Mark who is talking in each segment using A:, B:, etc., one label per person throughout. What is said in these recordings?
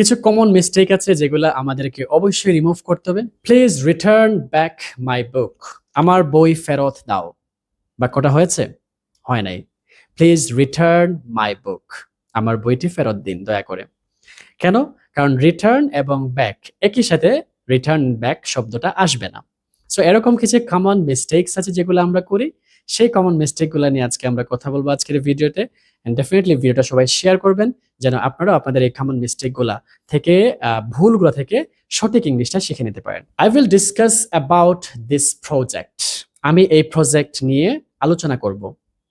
A: কিছু common mistake আছে যেগুলো আমাদেরকে অবশ্যই রিমুভ করতে হবে। Please return back my book আমার বই ফেরত দাও। বাক্যটা হয়েছে? হয় নাই। প্লিজ রিটার্ন মাই বুক আমার বইটি ফেরত দিন, দয়া করে। কেন? কারণ রিটার্ন এবং ব্যাক একই সাথে রিটার্ন ব্যাক শব্দটা আসবে না। সো এরকম কিছু কমন মিস্টেকস আছে যেগুলো আমরা করি। সেই কমন মিস্টেকগুলো নিয়ে আজকে আমরা কথা বলব আজকের ভিডিওতে। অ্যান্ড ডেফিনেটলি ভিডিওটা সবাই শেয়ার করবেন, যেন আপনারাও আপনাদের এই কমন মিস্টেকগুলা থেকে ভুলগুলো থেকে সঠিক ইংলিশটা শিখে নিতে পারেন। I will discuss about this project আমি এই প্রজেক্ট নিয়ে আলোচনা করব।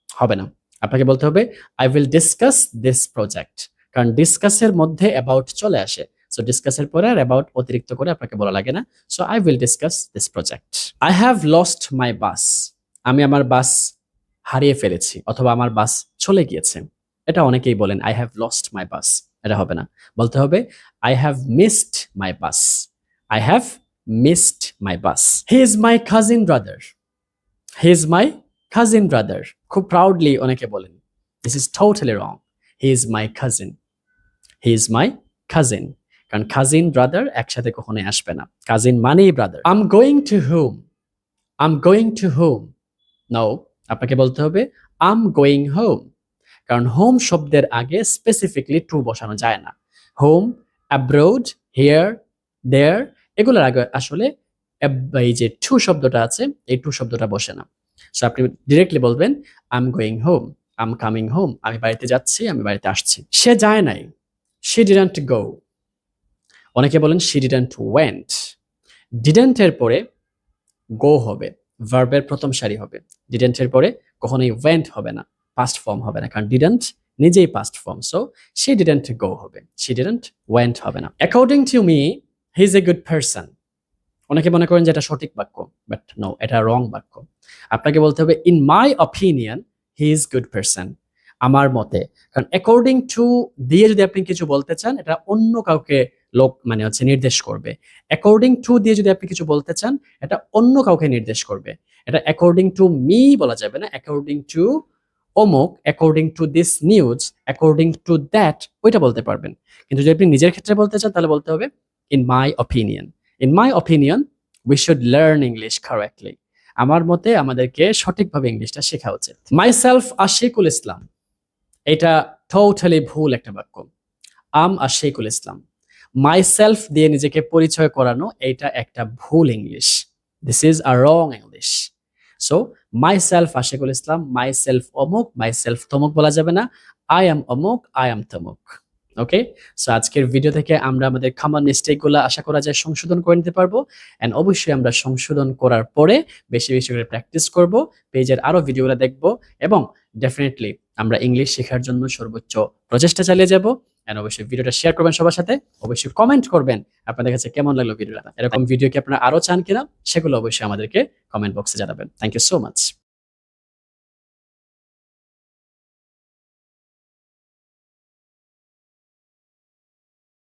A: হবে না। আপনাকে বলতে হবে I will discuss this project কারণ ডিসকাসের মধ্যে অ্যাবাউট চলে আসে। সো ডিসকাসের পরে আর অ্যাবাউট অতিরিক্ত করে আপনাকে বলা লাগে না। So I will discuss this project I have lost my bus আমি আমার বাস হারিয়ে ফেলেছি অথবা আমার বাস চলে গিয়েছে। এটা অনেকেই বলেন I have lost my bus এটা হবে না। বলতে হবে I have missed my bus I have missed my bus he is my cousin brother he is my cousin brother খুব প্রাউডলি অনেকে বলেন this is totally wrong he is my cousin he is my cousin কারণ cousin brother একসাথে কখনোই আসবে না। Cousin মানেই brother I'm going to home I'm going to home now আপনাকে বলতে হবে আম গোয়িং হোম কারণ হোম শব্দের আগে স্পেসিফিকলি টু বসানো যায় না। হোম অ্যাব্রোড হেয়ার দেয়ার এগুলোর আগে আসলে এই যে টু শব্দটা আছে, এই টু শব্দটা বসে না। সো আপনি ডিরেক্টলি বলবেন I'm going home I'm coming home আমি বাড়িতে যাচ্ছি, আমি বাড়িতে আসছি। সে যায় নাই। শি ডিডেন্ট গো অনেকে বলেন শি ডিডেন্ট ওয়েন্ট ডিডেন্টের পরে গো হবে। ভার্বের প্রথম সারি হবে। ডিডেন্টের পরে কখনোই ওয়েন্ট হবে না পাস্ট ফর্ম হবে না, কারণ ডিডেন্ট নিজেই past form so she didn't go হবে শি ডিডেন্ট ওয়েন্ট হবে না। According to me he is a good person অনেকে মনে করেন যে এটা সঠিক বাক্য বাট নো এটা রং বাক্য। আপনাকে বলতে হবে in my opinion he is good person আমার মতে। কারণ অ্যাকর্ডিং টু দিয়ে যদি আপনি কিছু বলতে চান, এটা অন্য কাউকে লোক মানে হচ্ছে নির্দেশ করবে। অ্যাকর্ডিং টু দিয়ে যদি আপনি কিছু বলতে চান, এটা অন্য কাউকে নির্দেশ করবে। এটা অ্যাকর্ডিং টু মি বলা যাবে না অ্যাকর্ডিং টু অমুক according to this news according to that ওইটা বলতে পারবেন। কিন্তু যদি আপনি নিজের ক্ষেত্রে বলতে চান, তাহলে বলতে হবে in my opinion in my opinion we should learn English correctly আমার মতে আমাদেরকে সঠিকভাবে ইংলিশটা শেখা উচিত। মাই সেলফ আশিকুল ইসলাম এটা টোটালি ভুল একটা বাক্য। আম আশিকুল ইসলাম মাই সেলফ দিয়ে নিজেকে পরিচয় করানো এটা একটা ভুল English this is a wrong English so myself Ashikul Islam myself অমুক মাই সেলফ তমুক বলা যাবে না। আই এম অমুক আই এম তমুক। ওকে সো আজকের ভিডিও থেকে আমরা আমাদের খামার মিস্টেকগুলো আশা করা যায় সংশোধন করে নিতে পারব। অ্যান্ড অবশ্যই আমরা সংশোধন করার পরে বেশি বেশি করে প্র্যাকটিস করব। পেজের আরও ভিডিওগুলো দেখব। এবং ডেফিনেটলি আমরা ইংলিশ শেখার জন্য সর্বোচ্চ প্রচেষ্টা চালিয়ে যাব। এন্ড অবশ্যই ভিডিওটা শেয়ার করবেন সবার সাথে। অবশ্যই কমেন্ট করবেন আপনাদের কাছে কেমন লাগল ভিডিওটা। এরকম ভিডিও কি আপনারা আরও চান কিনা, সেগুলো অবশ্যই আমাদেরকে কমেন্ট বক্সে জানাবেন। Thank you so much